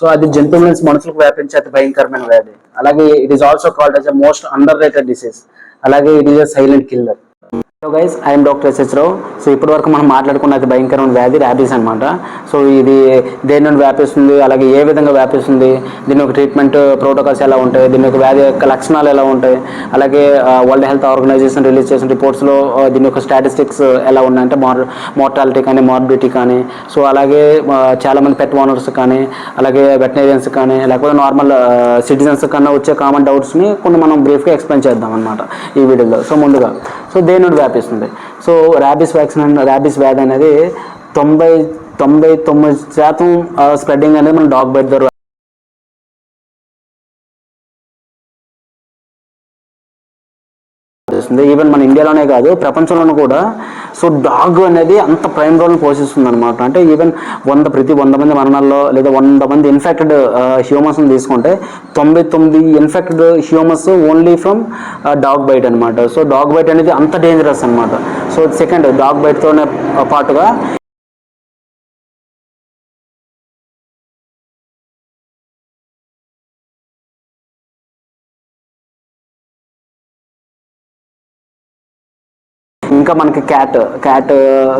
So అది జంతువుల నుంచి మనుషులకు వ్యాపించే అతి భయంకరమైన వ్యాధి. అలాగే it is also called as a most underrated disease అలాగే it is a silent killer hello guys I'm doctor SH Rao so ఇప్పటి వరకు మనం మాట్లాడుకున్న అతి భయంకరమైన వ్యాధి ర్యాబీస్ అనమాట సో ఇది దేని నుండి వ్యాపిస్తుంది అలాగే ఏ విధంగా వ్యాపిస్తుంది దీని యొక్క ట్రీట్మెంట్ ప్రోటోకాల్స్ ఎలా ఉంటాయి దీని యొక్క వ్యాధి యొక్క లక్షణాలు ఎలా ఉంటాయి అలాగే వరల్డ్ హెల్త్ ఆర్గనైజేషన్ రిలీజ్ చేసిన రిపోర్ట్స్లో దీని యొక్క స్టాటిస్టిక్స్ ఎలా ఉన్నాయంటే మార్ మోర్టాలిటీ కానీ మార్బిలిటీ కానీ సో అలాగే చాలామంది పెట్ ఓనర్స్ కానీ అలాగే వెటనరీయన్స్ కానీ లేకపోతే నార్మల్ సిటిజన్స్ కన్నా వచ్చే కామన్ డౌట్స్ని కొన్ని మనం బ్రీఫ్గా ఎక్స్ప్లెయిన్ చేద్దాం అనమాట ఈ వీడియోలో. సో ముందుగా సో దేని నుండి వ్యాపిస్తుంది. సో ర్యాబిస్ వ్యాక్సిన్ ర్యాబిస్ వ్యాధి అనేది తొంభై తొంభై తొమ్మిది శాతం స్ప్రెడ్డింగ్ అనేది మన డాగ్ బైట్ ద్వారా ఈవెన్ మన ఇండియాలోనే కాదు ప్రపంచంలోనూ కూడా. సో డాగ్ అనేది అంత ప్రైమ్ రోల్ పోషిస్తుంది అనమాట అంటే ఈవెన్ వంద ప్రతి వంద మంది మరణాల్లో లేదా వంద మంది ఇన్ఫెక్టెడ్ హ్యూమన్స్ తీసుకుంటే తొంభై తొమ్మిది infected humans only from dog bite అనమాట సో డాగ్ బైట్ అనేది అంత డేంజరస్ అనమాట సో సెకండ్ డాగ్ బైట్తోనే పాటుగా ఇంకా మనకి క్యాట్ క్యాట్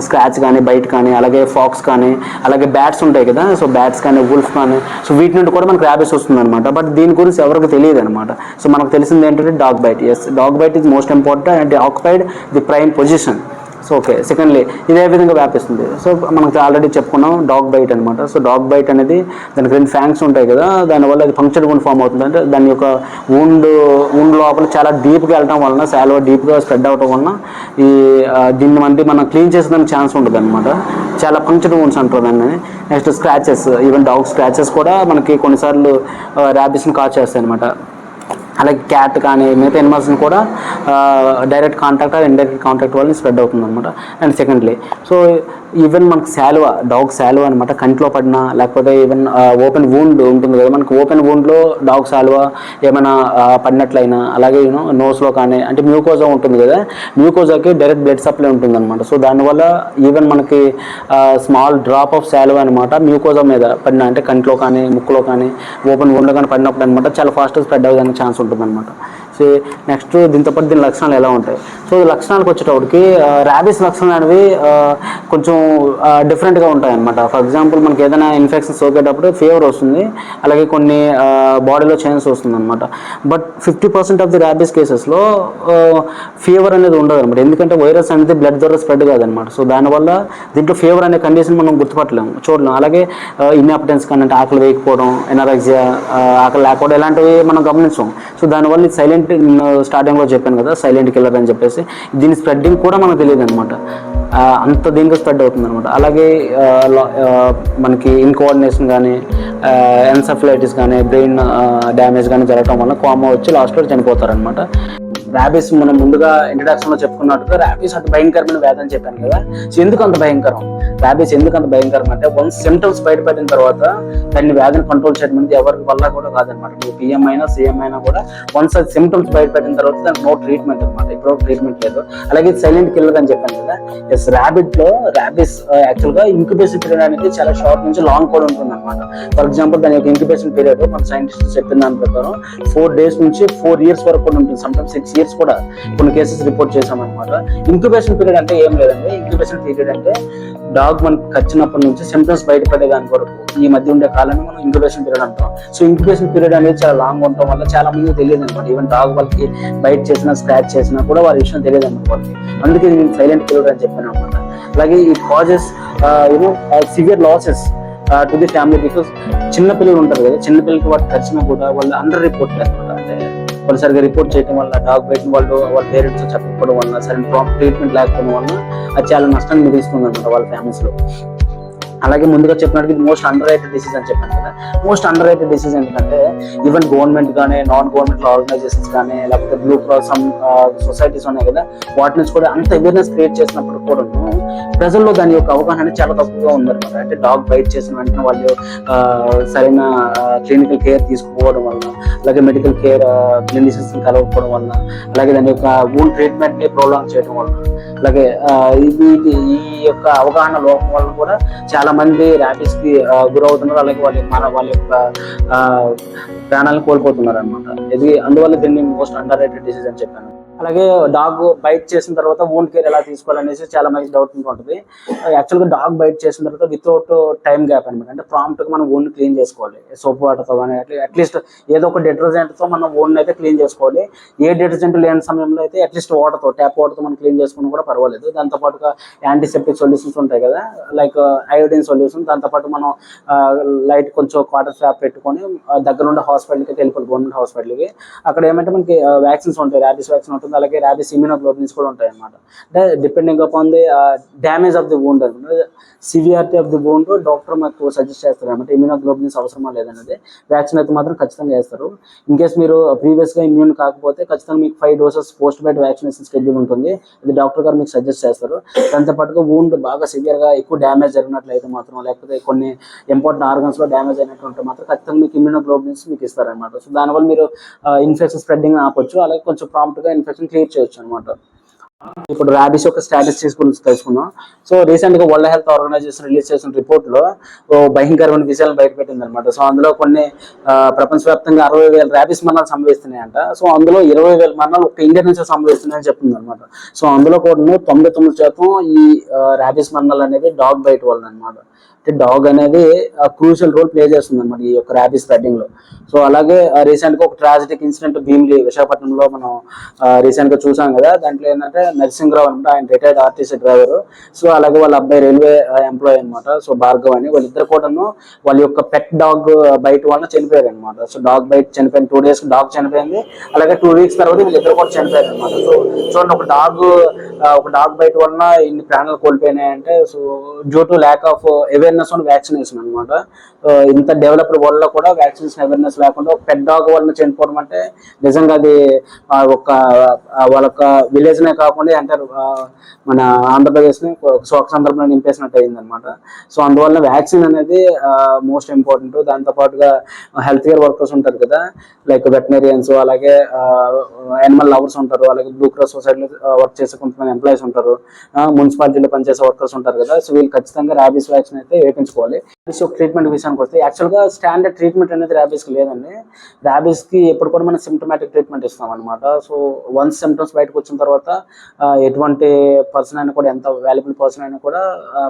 స్క్రాచ్ కానీ బైట్ కానీ అలాగే ఫాక్స్ కానీ అలాగే బ్యాట్స్ ఉంటాయి కదా సో బ్యాట్స్ కానీ వుల్ఫ్ కానీ సో వీటి నుండి కూడా మనకి ర్యాబిస్ వస్తుంది అనమాట బట్ దీని గురించి ఎవరికి తెలియదు అనమాట సో మనకు తెలిసింది ఏంటంటే dog bite is dog bite is most important and occupied the prime position so okay secondly ఇదే విధంగా వ్యాపిస్తుంది. సో మనకు ఆల్రెడీ చెప్పుకున్నాం డాగ్ బైట్ అనమాట సో డాగ్ బైట్ అనేది దానికి రెండు ఫ్యాంక్స్ ఉంటాయి కదా దానివల్ల అది ఫంక్షన్ వన్ ఫామ్ అవుతుంది అంటే దాని యొక్క wound wound లోపల చాలా డీప్గా వెళ్ళడం వలన శాలువ డీప్గా స్ప్రెడ్ అవడం వలన ఈ దీన్ని మంది మనం క్లీన్ చేసేదానికి ఛాన్స్ ఉంటుంది అనమాట చాలా పంక్చర్ వన్స్ అంటారు దాన్ని. Next scratches even dog scratches కూడా మనకి కొన్నిసార్లు ర్యాబిస్ని కాజ్ చేస్తాయి అనమాట అలాగే క్యాట్ కానీ మిగతా ఎనిమల్స్ని కూడా డైరెక్ట్ కాంటాక్ట్ ఇండైరెక్ట్ కాంటాక్ట్ వల్ల స్ప్రెడ్ అవుతుంది అనమాట అండ్ సెకండ్లీ సో ఈవెన్ మనకు శాలువ డాగ్ శాలువ అనమాట కంట్లో పడినా లేకపోతే ఈవెన్ ఓపెన్ వూండ్ ఉంటుంది కదా మనకు ఓపెన్ వూండ్లో డాగ్ శాలువ ఏమైనా పడినట్లయినా అలాగే యూనో నోస్లో కానీ అంటే మ్యూకోజా ఉంటుంది కదా మ్యూకోజాకి డైరెక్ట్ బ్లడ్ సప్లై ఉంటుంది అనమాట సో దానివల్ల ఈవెన్ మనకి స్మాల్ డ్రాప్ ఆఫ్ శాలువ అనమాట మ్యూకోజా మీద పడిన అంటే కంట్లో కానీ ముక్కులో కానీ ఓపెన్ వూండ్లో కానీ పడినప్పుడు అనమాట చాలా ఫాస్ట్గా స్ప్రెడ్ అవ్వడానికి ఛాన్స్ ఉంటుంది. అనమాట సో నెక్స్ట్ దీంతో పాటు దీని లక్షణాలు ఎలా ఉంటాయి? సో లక్షణాలకు వచ్చేటప్పటికి ర్యాబీస్ లక్షణాలు అనేవి కొంచెం డిఫరెంట్గా ఉంటాయి అనమాట ఫర్ ఎగ్జాంపుల్ మనకి ఏదైనా ఇన్ఫెక్షన్ సోకేటప్పుడు ఫీవర్ వస్తుంది అలాగే కొన్ని బాడీలో చేంజెస్ వస్తుంది అనమాట but fifty percent of the rabies కేసెస్లో ఫీవర్ అనేది ఉండదు అనమాట ఎందుకంటే వైరస్ అనేది బ్లడ్ ద్వారా స్ప్రెడ్ కాదనమాట సో దానివల్ల దీంట్లో ఫీవర్ అనే కండిషన్ మనం గుర్తుపట్టలేము చూడలేము. అలాగే ఇన్ఆపిటెన్స్ కానీ అంటే ఆకలి వేయకపోవడం ఎనరాక్సియా ఆకలి లేకపోవడం ఇలాంటివి మనం గమనించాం సో దానివల్ల సైలెంట్ అంటే నిన్న స్టార్టింగ్లో చెప్పాను కదా సైలెంట్ కిల్లర్ అని చెప్పేసి. దీని స్ప్రెడ్డింగ్ కూడా మనకు తెలియదు అనమాట అంత దీనికి స్ప్రెడ్ అవుతుంది అనమాట అలాగే మనకి ఇన్కోఆర్డినేషన్ కానీ ఎన్సఫ్లైటిస్ కానీ బ్రెయిన్ డ్యామేజ్ కానీ జరగడం వల్ల కోమా వచ్చి లాస్ట్లో చనిపోతారనమాట ర్యాబీస్ మనం ముందుగా ఇంట్రడక్షన్లో చెప్పుకున్నట్టుగా ర్యాబీస్ అంత భయంకరమైన వ్యాధి అని చెప్పాను కదా. సో ఎందుకు అంత భయంకరం? ర్యాబీస్ ఎందుకు అంత భయంకరం అంటే వన్స్ సిమ్టమ్స్ బయటపడిన తర్వాత దాన్ని వ్యాధిని కంట్రోల్ చేయడం అనేది ఎవరి వల్ల కూడా కాదనమాట. నువ్వు పిఎం అయినా సీఎం అయినా కూడా వన్స్ అది సిమ్టమ్స్ బయటపడిన తర్వాత దానికి నో ట్రీట్మెంట్ అనమాట. ఇప్పుడు ట్రీట్మెంట్ లేదు. అలాగే సైలెంట్ కిల్లర్ అని చెప్పాను కదా. ఎస్ ర్యాబిట్లో ర్యాబీస్ యాక్చువల్ uh, గా ఇంక్యుబేషన్ పీరియడ్ అనేది చాలా షార్ట్ నుంచి లాంగ్ కూడా ఉంటుంది అనమాట ఫర్ ఎగ్జాంపుల్ దాని యొక్క ఇంక్యుబేషన్ పీరియడ్ మన సైంటిస్ట్ చెప్పిన దాని ప్రకారం ఫోర్ డేస్ నుంచి ఫోర్ ఇయర్స్ వరకు కూడా ఉంటుంది. సమ్టైమ్స్ సిక్స్ ఇయర్స్ కూడా కొన్ని కేసెస్ రిపోర్ట్ చేసాం అనమాట ఇంక్యుబేషన్ పీరియడ్ అంటే ఏం లేదండి. ఇంక్యుబేషన్ పీరియడ్ అంటే డాగ్ మనకి కచ్చినప్పటి నుంచి సిమ్టమ్స్ బయటపడే దాని వరకు ఈ మధ్య ఉండే కాలాన్ని మనం ఇంక్యుబేషన్ పీరియడ్ అంటాం. సో ఇంక్యుబేషన్ పీరియడ్ అనేది చాలా లాంగ్ ఉండటం వల్ల చాలా మంది తెలియదు అనమాట ఈవెన్ డాగ్ వాళ్ళకి బయట చేసినా స్క్రాచ్ చేసినా కూడా వారి విషయం తెలియదు అనమాట వాళ్ళకి అందుకే నేను సైలెంట్ పీరియడ్ అని చెప్పాను అనమాట అలాగే ఈ causes you know severe losses to the family because చిన్న పిల్లలు ఉంటారు కదా చిన్న పిల్లలకి వాటి ఖర్చున కూడా వాళ్ళు అండర్ రిపోర్ట్ అనమాట అంటే వాళ్ళు రిపోర్ట్ చేయడం వల్ల డాగ్ బయట వాళ్ళు వాళ్ళ పేరెంట్స్ చెప్పకపోవడం వల్ల సరైన ప్రాపర్ ట్రీట్మెంట్ లేకపోవడం వల్ల అది చాలా నష్టాన్ని మిగులుస్తుంది అనమాట వాళ్ళ families లో. అలాగే ముందుగా చెప్పినట్టు ఇది మోస్ట్ అండర్ రైటెడ్ డిసీజ్ అని చెప్పాను కదా. మోస్ట్ అండర్ రైటెడ్ డిసీజ్ ఏంటంటే ఈవెన్ గవర్నమెంట్ కానీ నాన్ గవర్నమెంట్ ఆర్గనైజేషన్స్ కానీ లేకపోతే బ్లూ క్రాస్ సమ్ సొసైటీస్ ఉన్నాయి కదా వాటి నుంచి కూడా అంత అవేర్నెస్ క్రియేట్ చేసినప్పుడు కూడా ప్రజల్లో దాని యొక్క అవగాహన అనేది చాలా తక్కువగా ఉందన్నమాట. అంటే డాగ్ బైట్ చేసిన వెంటనే వాళ్ళు uh, సరైన uh, క్లినికల్ కేర్ తీసుకోవడం వల్ల అలాగే మెడికల్ కేర్ క్లినిషియన్స్ కలవకపోవడం వల్ల అలాగే దాని యొక్క వూన్ ట్రీట్మెంట్ని ప్రోలాంగ్ చేయడం వల్ల అలాగే ఆ, ఇది ఈ యొక్క అవగాహన లోపం వల్ల కూడా చాలా మంది ర్యాబీస్కి గురవుతున్నారు. అలాగే వాళ్ళ మన వాళ్ళ యొక్క ఆ, ప్రాణాలను కోల్పోతున్నారు అనమాట ఇది అందువల్ల దీన్ని మోస్ట్ అండర్ రేటెడ్ డిసీజ్ అని చెప్పాను. అలాగే డాగ్ బైట్ చేసిన తర్వాత ఓన్ కేర్ ఎలా తీసుకోవాలనేసి చాలా మంది డౌట్ ఉంటుంది. యాక్చువల్గా డాగ్ బైట్ చేసిన తర్వాత వితౌట్ టైం గ్యాప్ అనమాట అంటే ప్రాంప్ట్గా మనం ఓన్ క్లీన్ చేసుకోవాలి. సోప్ వాటర్తో కానీ అట్లీస్ట్ ఏదో ఒక డిటర్జెంట్తో మనం ఓన్ అయితే క్లీన్ చేసుకోవాలి. ఏ డిటర్జెంట్ లేని సమయంలో అయితే అట్లీస్ట్ వాటర్తో ట్యాప్ వాటర్తో మనం క్లీన్ చేసుకుని కూడా పర్వాలేదు. దాంతో పాటుగా యాంటీసెప్టిక్ సొల్యూషన్స్ ఉంటాయి కదా. లైక్ అయోడిన్ సొల్యూషన్ దాంతో పాటు మనం లైట్ కొంచెం క్వార్టర్ స్టాప్ పెట్టుకొని దగ్గరుండే హాస్పిటల్కి వెళ్ళిపోవాలి. గవర్నమెంట్ హాస్పిటల్కి అక్కడ ఏమంటే మనకి వ్యాక్సిన్స్ ఉంటాయి. ర్యాబిస్ వ్యాక్సిన్ ఉంటుంది అలాగే ర్యాబిస్ ఇమ్యూనోగ్లోబిన్స్ కూడా ఉంటాయి uh, అన్నమాట అంటే depending upon the damage of the bone అనమాట severity of the bone doctor మాకు సజెస్ట్ చేస్తారు అనమాట ఇమ్యూనోగ్లోబిన్స్ అవసరమా లేదనేది వ్యాక్సిన్ అయితే మాత్రం ఖచ్చితంగా వేస్తారు ఇన్ కేస్ మీరు ప్రీవియస్గా ఇమ్యూన్ కాకపోతే ఖచ్చితంగా మీకు five doses post bite vaccination schedule ఉంటుంది. అది డాక్టర్ గారు మీకు సజెస్ట్ చేస్తారు. దాంతో పాటుగా వూండ్ బాగా సివియర్గా ఎక్కువ డ్యామేజ్ జరిగినట్లయితే మాత్రం లేకపోతే కొన్ని ఇంపార్టెంట్ ఆర్గన్స్లో డ్యామేజ్ అయినట్టు మాత్రం ఖచ్చితంగా మీకు ఇమ్యూనోగ్లోబిన్స్ మీకు ఇస్తారనమాట సో దానివల్ల మీరు uh, ఇన్ఫెక్షన్ స్ప్రెడ్డింగ్ ఆపొచ్చు. అలాగే కొంచెం ప్రాంప్ట్గా ఇన్ఫెక్షన్ క్లియర్ చేయొచ్చు అనమాట ఇప్పుడు ర్యాబీస్ యొక్క స్టాటిస్టిక్స్ గురించి తెలుసుకుందాం. సో రీసెంట్గా వరల్డ్ హెల్త్ ఆర్గనైజేషన్ రిలీజ్ చేసిన రిపోర్ట్లో భయంకరమైన విషయాలు బయటపెట్టింది అనమాట సో అందులో కొన్ని ప్రపంచవ్యాప్తంగా అరవై వేల ర్యాబీస్ మరణాలు సంభవిస్తున్నాయంట. సో అందులో ఇరవై వేల మరణాలు ఒక ఇండియా నుంచే సంభవిస్తున్నాయని చెప్తుంది అనమాట సో అందులో కూడా తొంభై తొమ్మిది శాతం ఈ ర్యాబీస్ మరణాలు అనేవి డాగ్ బైట్ వల్ల అనమాట డాగ్ అనేది క్రూషియల్ రోల్ ప్లే చేస్తుంది అనమాట ఈ యొక్క ర్యాబిస్ స్ప్రెడ్డింగ్లో. సో అలాగే రీసెంట్గా ఒక ట్రాజిటిక్ ఇన్సిడెంట్ భీమిలి విశాఖపట్నంలో మనం రీసెంట్గా చూసాం కదా దాంట్లో ఏంటంటే నరసింహరావు అనమాట ఆయన రిటైర్డ్ ఆర్టీసీ డ్రైవర్. సో అలాగే వాళ్ళ అబ్బాయి రైల్వే ఎంప్లాయీ అనమాట సో భార్గవ్ అని. వాళ్ళిద్దరు కూడాను వాళ్ళ యొక్క పెట్ డాగ్ బయట వల్ల చనిపోయారు అనమాట. సో డాగ్ బయట చనిపోయిన టూ డేస్ డాగ్ చనిపోయింది. అలాగే టూ వీక్స్ తర్వాత వీళ్ళిద్దరు కూడా చనిపోయారు అనమాట. సో చూడండి ఒక డాగ్ ఒక డాగ్ బయట వలన ఇన్ని ప్రాణాలు కోల్పోయినాయి అంటే so due to lack of awareness on vaccination అనమాట ఇంత డెవలప్డ్ వరల్డ్లో కూడా వ్యాక్సినేషన్ అవేర్నెస్ లేకుండా పెద్ద డాగ్ వలన చనిపోవడం అంటే నిజంగా అది ఒక వాళ్ళొక్క వాళ్ళ యొక్క విలేజ్ నే కాకుండా అంటే మన ఆంధ్రప్రదేశ్ని శోక సందర్భంలో నింపేసినట్టు అయింది అనమాట సో అందువల్ల వ్యాక్సిన్ అనేది మోస్ట్ ఇంపార్టెంట్ దాంతో పాటుగా హెల్త్ కేర్ వర్కర్స్ ఉంటారు కదా లైక్ వెటనరియన్స్ అలాగే యానిమల్ లవర్స్ ఉంటారు అలాగే బ్లూ క్రాస్ సొసైటీలో వర్క్ చేసే కొంతమంది ఎంప్లాయీస్ ఉంటారు. మున్సిపాలిటీలో పనిచేసే వర్కర్స్ ఉంటారు కదా సో వీళ్ళు ఖచ్చితంగా ర్యాబీస్ వ్యాక్సిన్ అయితే వేయించుకోవాలి సో ట్రీట్మెంట్ విషయానికి వస్తే యాక్చువల్గా స్టాండర్డ్ ట్రీట్మెంట్ అనేది ర్యాబీస్కి లేదండి. ర్యాబీస్కి ఎప్పుడు కూడా మనం సిమ్టమాటిక్ ట్రీట్మెంట్ ఇస్తాం అనమాట సో వన్స్ సిమ్టమ్స్ బయటకు వచ్చిన తర్వాత ఎటువంటి పర్సన్ అయినా కూడా ఎంత వాల్యుబుల్ పర్సన్ అయినా కూడా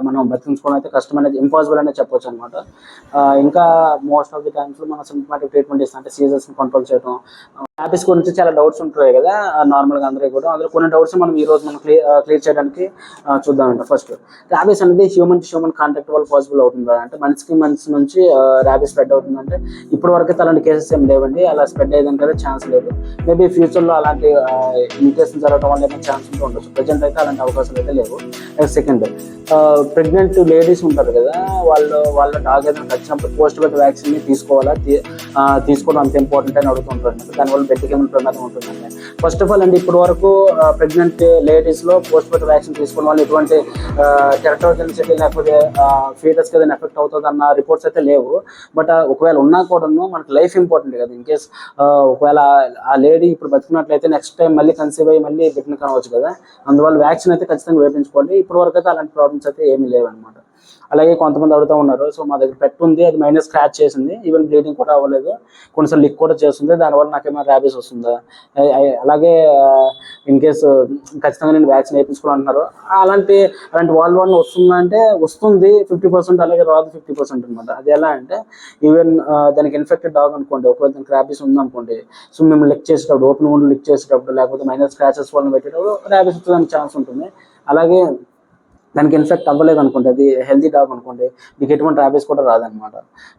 మనం బతికించుకోవడం అయితే కష్టం అనేది ఇంపాసిబుల్ అనేది చెప్పొచ్చు అనమాట ఇంకా మోస్ట్ ఆఫ్ ది టైమ్స్ మనం సిమ్టమాటిక్ ట్రీట్మెంట్ ఇస్తాం. అంటే సీజర్స్ని కంట్రోల్ చేయడం హ్యాపీస్ గురించి చాలా డౌట్స్ ఉంటాయి కదా నార్మల్గా అందరికీ కూడా. అందులో కొన్ని డౌట్స్ మనం ఈ రోజు మనం క్లియర్ క్లియర్ చేయడానికి చూద్దామంట ఫస్ట్ ర్యాబీస్ అనేది హ్యూమన్ టు హ్యూమన్ కాంటాక్ట్ వల్ల పాసిబుల్ అవుతుందా? అంటే మనిషికి మనిషి నుంచి ర్యాబీస్ స్ప్రెడ్ అవుతుందంటే ఇప్పటి వరకు అలాంటి కేసెస్ ఏం లేవండి. అలా స్ప్రెడ్ అయ్యేదానికి అయితే ఛాన్స్ లేదు మేబీ ఫ్యూచర్లో అలాంటి మ్యూటేషన్ జరగడం వల్ల ఏమైనా ఛాన్స్ ఉంటూ ఉండొచ్చు. ప్రజెంట్ అయితే అలాంటి అవకాశాలు అయితే లేవు. సెకండ్ ప్రెగ్నెంట్ లేడీస్ ఉంటారు కదా వాళ్ళు వాళ్ళ డాగ్ ఏదైనా వచ్చినప్పుడు పోస్ట్ బెడ్ వ్యాక్సిన్ తీసుకోవాలా? తీసుకోవడం అంత ఇంపార్టెంట్ అని అడుగుతుంటారు దానివల్ల బెడ్కి ఏమైనా ప్రమాదం ఉంటుందండి ఫస్ట్ ఆఫ్ ఆల్ అండి ఇప్పటి వరకు ప్రెగ్నెంట్ లేడీస్లో పోస్ట్ బెడ్ వ్యాక్సిన్ తీసుకోవడం వల్ల ఎటువంటి టెరటోజెన్సిటీ లేకపోతే ఫీటస్ ఏదైనా ఎఫెక్ట్ అవుతుంది అన్న రిపోర్ట్స్ అయితే లేవు. బట్ ఒకవేళ ఉన్నా కూడాను మనకి లైఫ్ ఇంపార్టెంట్ కదా. ఇన్ కేస్ ఒకవేళ ఆ లేడీ ఇప్పుడు బతికినట్లయితే నెక్స్ట్ టైం మళ్ళీ కన్సీవ్ అయ్యి మళ్ళీ బిడ్డను కనవచ్చు కదా. అందువల్ల వ్యాక్సిన్ అయితే ఖచ్చితంగా వేయించుకోండి ఇప్పటి వరకు అయితే అలాంటి ప్రాబ్లమ్స్ అయితే ఏమీ లేవన్నమాట. అలాగే కొంతమంది అడుగుతూ ఉన్నారు. సో మా దగ్గర పెట్ ఉంది అది మైనస్ స్క్రాచ్ చేసింది. ఈవెన్ బ్లీడింగ్ కూడా అవ్వలేదు. కొన్నిసార్లు లిక్ కూడా చేస్తుంది. దానివల్ల నాకేమైనా ర్యాబీస్ వస్తుందా? అలాగే uh, ఇన్ కేసు uh, ఖచ్చితంగా నేను వ్యాక్సిన్ వేయించుకోవాలంటున్నారు. అలాంటి అలాంటి వాళ్ళు వాళ్ళు వస్తుందంటే వస్తుంది. ఫిఫ్టీ పర్సెంట్ అలాగే రాదు ఫిఫ్టీ పర్సెంట్ అనమాట అది ఎలా అంటే ఈవెన్ uh, దానికి ఇన్ఫెక్టెడ్ డాగ్ అనుకోండి ఒకవేళ దానికి ర్యాబీస్ ఉందనుకోండి సో మేము లిక్ చేసేటప్పుడు ఓపెన్ ఉండి లిక్ చేసేటప్పుడు లేకపోతే మైనస్ స్క్రాచెస్ వాళ్ళని పెట్టేటప్పుడు ర్యాబీస్ వచ్చేదానికి ఛాన్స్ ఉంటుంది. అలాగే దానికి ఇన్ఫెక్ట్ అవ్వలేదు అనుకోండి అది హెల్తీ డాగ్ అనుకోండి మీకు ఎటువంటి ర్యాబీస్ కూడా రాదనమాట.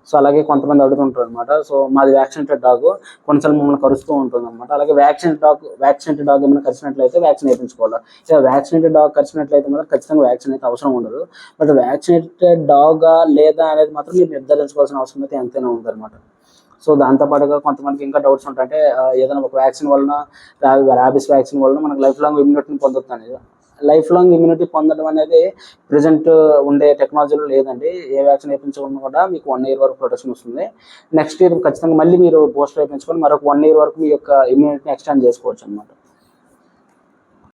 సో అలాగే కొంతమంది అడుగుతుంటారు అనమాట సో మాది వ్యాక్సినేటెడ్ డాగ్ కొన్నిసార్లు మమ్మల్ని కరుస్తూ ఉంటుంది అనమాట అలాగే వ్యాక్సిన్ డాగ్ వ్యాక్సినేటెడ్ డాగ్ ఏమైనా కరిచినట్లయితే వ్యాక్సిన్ వేయించుకోవాలి ఇలా వ్యాక్సినేటెడ్ డాగ్ కరిచినట్లయితే మాత్రం ఖచ్చితంగా వ్యాక్సిన్ అయితే అవసరం ఉండదు. బట్ వ్యాక్సినేటెడ్ డాగా లేదా అనేది మాత్రం మీరు నిర్ధారించుకోవాల్సిన అవసరం అయితే ఎంతైనా ఉందన్నమాట సో దాంతోపాటుగా కొంతమందికి ఇంకా డౌట్స్ ఉంటాయంటే ఏదైనా ఒక వ్యాక్సిన్ వలన ర్యాబిస్ వ్యాక్సిన్ వలన మనకు లైఫ్ లాంగ్ ఇమ్యూనిటీని పొందొచ్చు అనేది లైఫ్ లాంగ్ ఇమ్యూనిటీ పొందడం అనేది ప్రజెంట్ ఉండే టెక్నాలజీలో లేదండి. ఏ వ్యాక్సిన్ వేయించుకున్నా కూడా మీకు వన్ ఇయర్ వరకు ప్రొటెక్షన్ వస్తుంది. నెక్స్ట్ ఇయర్ ఖచ్చితంగా మళ్ళీ మీరు బూస్టర్ వేయించుకొని మరొక వన్ ఇయర్ వరకు మీ యొక్క ఇమ్యూనిటీని ఎక్స్టెండ్ చేసుకోవచ్చు అనమాట